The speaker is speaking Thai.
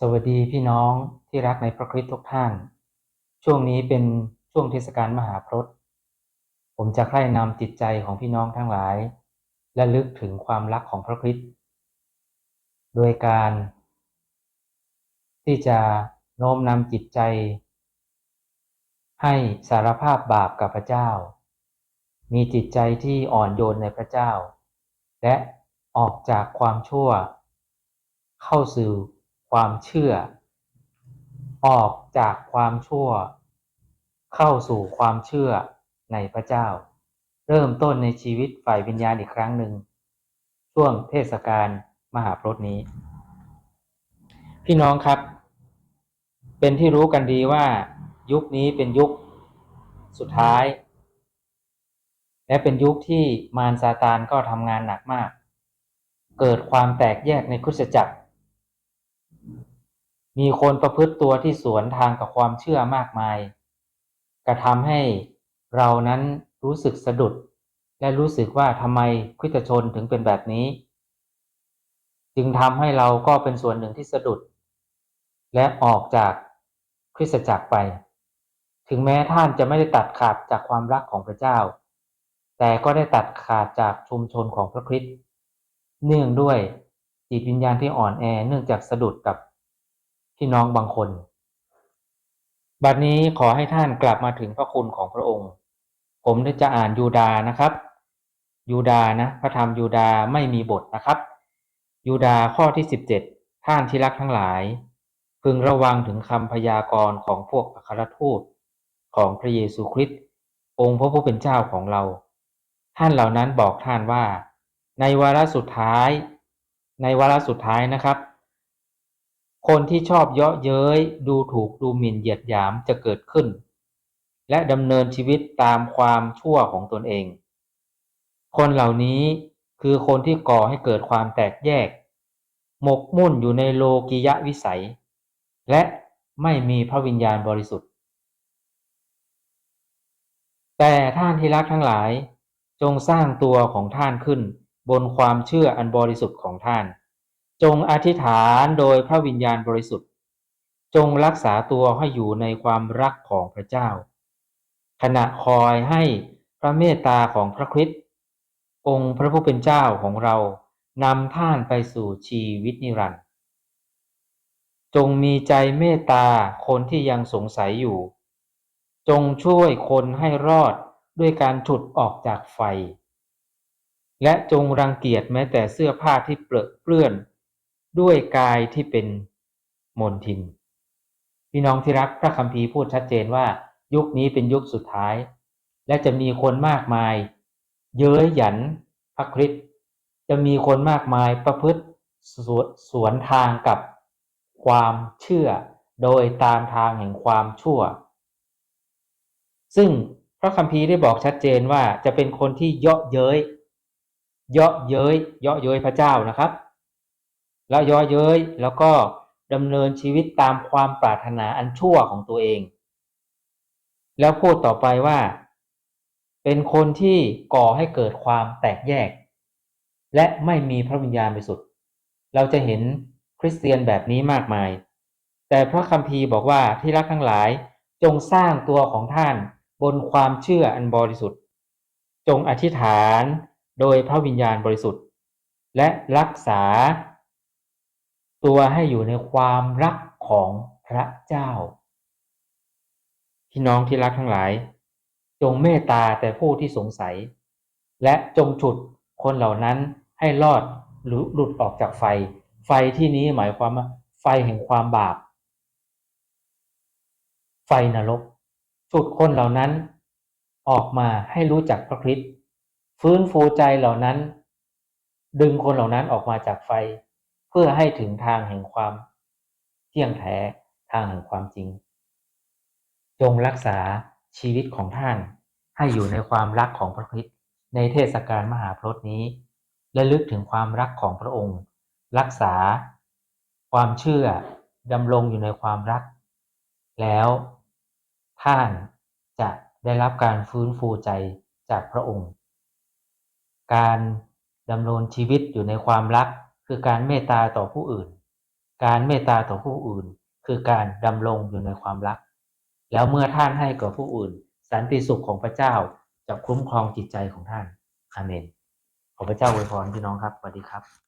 สวัสดีพี่น้องที่รักในพระคริสต์ทุกท่าน ช่วงนี้เป็นช่วงเทศกาลมหาพรตผมจะใคร่นำจิตใจของพี่น้องทั้งหลาย และลึกถึงความรักของพระคริสต์โดยการ ที่จะโน้มนำจิตใจ ให้สารภาพบาปกับพระเจ้า มีจิตใจที่อ่อนโยนในพระเจ้า และออกจากความชั่ว เข้าสู่ ความเชื่อ ออกจากความชั่ว เข้าสู่ความเชื่อในพระเจ้า เริ่มต้นในชีวิตฝ่ายวิญญาณอีกครั้งหนึ่ง ช่วงเทศกาลมหาพรตนี้ พี่น้องครับ เป็นที่รู้กันดีว่า ยุคนี้เป็นยุคสุดท้าย และเป็นยุคที่มารซาตานก็ทำงานหนักมาก เกิดความแตกแยกในคริสตจักร มีคนประพฤติตัวที่สวนทางกับความเชื่อมากมาย กระทำให้เรานั้นรู้สึกสะดุด และรู้สึกว่าทำไมคริสตชนถึงเป็นแบบนี้ จึงทำให้เราก็เป็นส่วนหนึ่งที่สะดุด และออกจากคริสตจักรไป ถึงแม้ท่านจะไม่ได้ตัดขาดจากความรักของพระเจ้า แต่ก็ได้ตัดขาดจากชุมชนของพระคริสต์เนื่องด้วยจิตวิญญาณที่อ่อนแอเนื่องจากสะดุดกับ พี่น้องบางคน บัดนี้ขอให้ท่านกลับมาถึงพระคุณของพระองค์ ผมจะอ่านยูดานะครับ ยูดานะพระธรรมยูดาไม่มีบทนะครับ ยูดาข้อที่สิบเจ็ดท่านที่รักทั้งหลาย พึงระวังถึงคำพยากรณ์ของพวกอัครทูตของพระเยซูคริสต์องค์พระผู้เป็นเจ้าของเรา ท่านเหล่านั้นบอกท่านว่า ในวาระสุดท้าย ในวาระสุดท้ายนะครับ คนที่ชอบเยาะเย้ยดูถูกดูหมิ่นเหยียดหยามจะเกิดขึ้น และดำเนินชีวิตตามความชั่วของตนเอง คนเหล่านี้คือคนที่ก่อให้เกิดความแตกแยก หมกมุ่นอยู่ในโลกิยะวิสัย และไม่มีพระวิญญาณบริสุทธิ์ แต่ท่านที่รักทั้งหลายจงสร้างตัวของท่านขึ้นบนความเชื่ออันบริสุทธิ์ของท่าน จงอธิษฐานโดยพระวิญญาณบริสุทธิ์ จงรักษาตัวให้อยู่ในความรักของพระเจ้า ขณะคอยให้พระเมตตาของพระคริสต์องค์พระผู้เป็นเจ้าของเรานำท่านไปสู่ชีวิตนิรันดร์จงมีใจเมตตาคนที่ยังสงสัยอยู่ จงช่วยคนให้รอดด้วยการฉุดออกจากไฟ และจงรังเกียจแม้แต่เสื้อผ้าที่เปรอเปื้อน ด้วยกายที่เป็นมนทิน พี่น้องที่รักพระคัมภีร์พูดชัดเจนว่า ยุคนี้เป็นยุคสุดท้าย และจะมีคนมากมาย เย้ยหยันพระคริสต์จะมีคนมากมายประพฤติสวสวนทางกับความเชื่อ โดยตามทางแห่งความชั่ว ซึ่งพระคัมภีร์ได้บอกชัดเจนว่าจะเป็นคนที่เยาะเย้ยเยาะเย้ยเยาะเย้ยพระเจ้านะครับ แล้วยาะเย้ยแล้วก็ดำเนินชีวิตตามความปรารถนาอันชั่วของตัวเอง แล้วพูดต่อไปว่า เป็นคนที่ก่อให้เกิดความแตกแยก และไม่มีพระวิญญาณบริสุทธิ์เราจะเห็นคริสเตียนแบบนี้มากมาย แต่พระคัมภีร์บอกว่าที่รักทั้งหลายจงสร้างตัวของท่านบนความเชื่ออันบริสุทธิ์ จงอธิษฐานโดยพระวิญญาณบริสุทธิ์ และรักษา ตัวให้อยู่ในความรักของพระเจ้า พี่น้องที่รักทั้งหลาย จงเมตตาแต่ผู้ที่สงสัย และจงฉุดคนเหล่านั้นให้รอดหรือหลุดออกจากไฟ ไฟที่นี้หมายความว่าไฟแห่งความบาป ไฟนรกฉุดคนเหล่านั้น ออกมาให้รู้จักพระคริสต์ฟื้นฟูใจเหล่านั้น ดึงคนเหล่านั้นออกมาจากไฟ พื่อให้ถึงทางแห่งความเที่ยงแท้ทางแห่งความจริง จงรักษาชีวิตของท่านให้อยู่ในความรักของพระคริสต์ในเทศกาลมหาพรตนี้และลึกถึงความรักของพระองค์ รักษา ความเชื่อดำรงอยู่ในความรัก แล้วท่านจะได้รับการฟื้นฟูใจจากพระองค์ การดำรงชีวิตอยู่ในความรัก คือการเมตตาต่อผู้อื่น การเมตตาต่อผู้อื่น คือการดำรงอยู่ในความรัก แล้วเมื่อท่านให้กับผู้อื่น สันติสุขของพระเจ้าจะคุ้มครองจิตใจของท่านอาเมนขอพระเจ้าอวยพรพี่น้องครับสวัสดีครับ